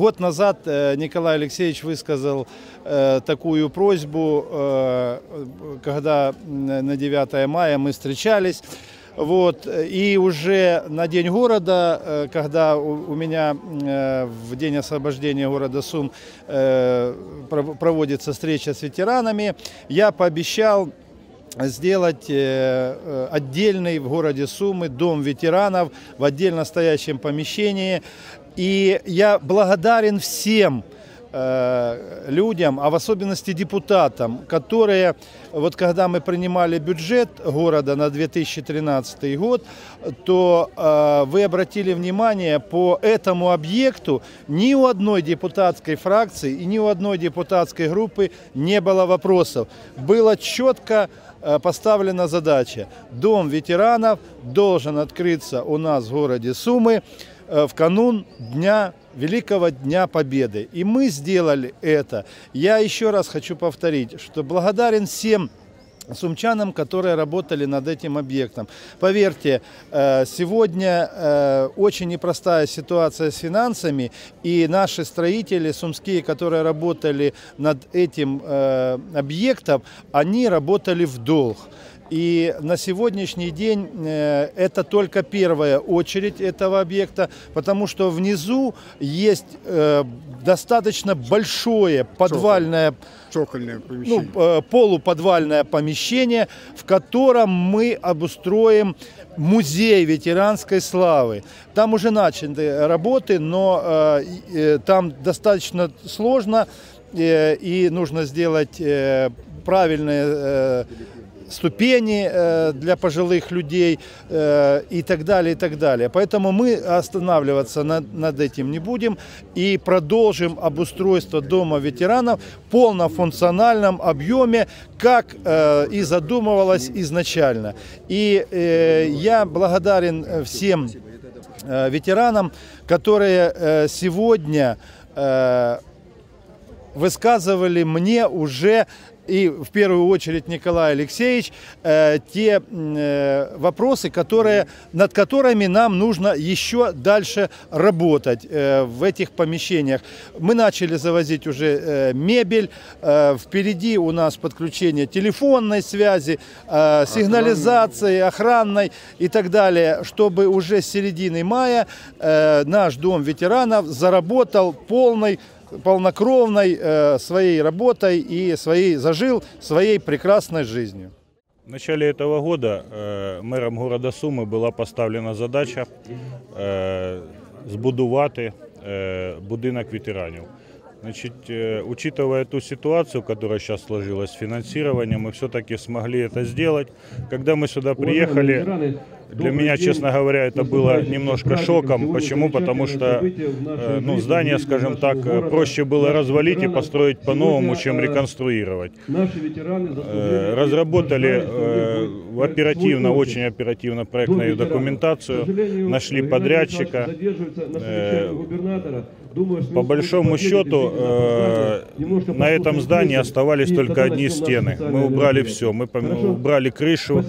Год назад э, Николай Алексеевич высказал э, такую просьбу, э, когда на 9 мая мы встречались. Вот, и уже на День города, когда у, меня в день освобождения города Сум пров- проводится встреча с ветеранами, я пообещал сделать э, э, отдельный в городе Сумы дом ветеранов в отдельно стоящем помещении. И я благодарен всем э, людям, а в особенности депутатам, которые, вот когда мы принимали бюджет города на 2013 год, то э, вы обратили внимание, по этому объекту ни у одной депутатской фракции и ни у одной депутатской группы не было вопросов. Было четко поставлена задача. Дом ветеранов должен открыться у нас в городе Сумы э, в канун Дня Великого Дня Победы. И мы сделали это. Я еще раз хочу повторить, что благодарен всем сумчанам, которые работали над этим объектом. Поверьте, э, сегодня э, очень непростая ситуация с финансами, и наши строители сумские, которые работали над этим э, объектом, они работали в долг. И на сегодняшний день э, это только первая очередь этого объекта, потому что внизу есть э, достаточно большое подвальное Цокольное ну, помещение. э, полуподвальное помещение, в котором мы обустроим музей ветеранской славы. Там уже начаты работы, но там достаточно сложно и нужно сделать правильные э, ступени э, для пожилых людей э, и так далее, и так далее. Поэтому мы останавливаться над, над этим не будем и продолжим обустройство Дома ветеранов в полнофункциональном объеме, как э, и задумывалось изначально. И я благодарен всем ветеранам, которые сегодня высказывали мне уже и в первую очередь Николай Алексеевич э, те э, вопросы, которые, над которыми нам нужно еще дальше работать э, в этих помещениях. Мы начали завозить уже э, мебель, э, впереди у нас подключение телефонной связи, э, сигнализации, охранной и так далее, чтобы уже с середины мая э, наш дом ветеранов заработал полной полнокровной э, своей работой и своей, зажил своей прекрасной жизнью. В начале этого года е, мером города Суми була поставлена задача збудувати е, будинок ветеранів. Значит, э, учитывая ту ситуацию, которая сейчас сложилась с финансированием, мы все-таки смогли это сделать. Когда мы сюда приехали, для меня, честно говоря, это было немножко шоком. Почему? Потому что э, ну, здание, скажем так, проще было развалить и построить по-новому, чем реконструировать. Э, Разработали э, оперативно, очень оперативно проектную документацию, нашли подрядчика. По большому счету, э, на этом здании оставались только одни стены. Мы убрали все. Мы убрали крышу,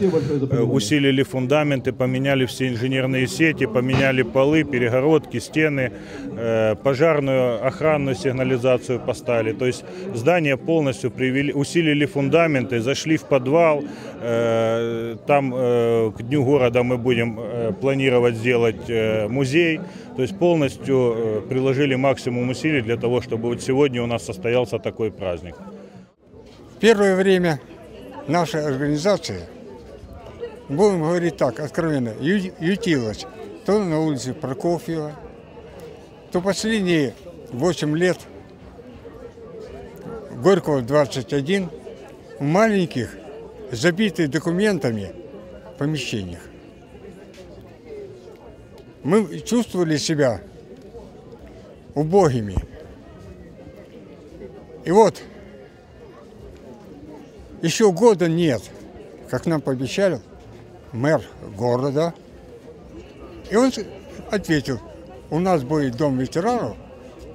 э, усилили фундаменты, поменяли все инженерные сети, поменяли полы, перегородки, стены, э, пожарную охранную сигнализацию поставили. То есть здание полностью привели, усилили фундаменты, зашли в подвал. Э, Там э, к Дню города мы будем э, планировать сделать э, музей. То есть полностью э, приложили максимум усилий для того, чтобы вот сегодня у нас состоялся такой праздник. В первое время наша организация, будем говорить так, откровенно, ютилась то на улице Прокофьева, то последние 8 лет Горького 21 в маленьких, забитых документами помещениях. Мы чувствовали себя убогими. И вот еще года нет, как нам пообещали мэр города. И он ответил, у нас будет дом ветеранов,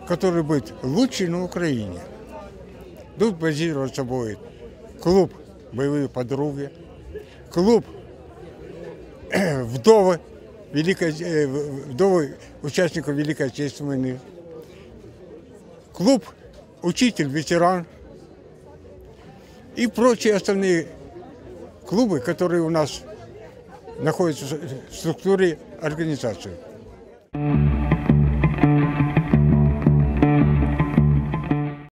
который будет лучший на Украине. Тут базироваться будет клуб «Боевые подруги», клуб вдовы Великой, э, вдовы участников Великой Отечественной войны. Клуб «Учитель, ветеран» и прочие остальные клубы, которые у нас находятся в структуре организации.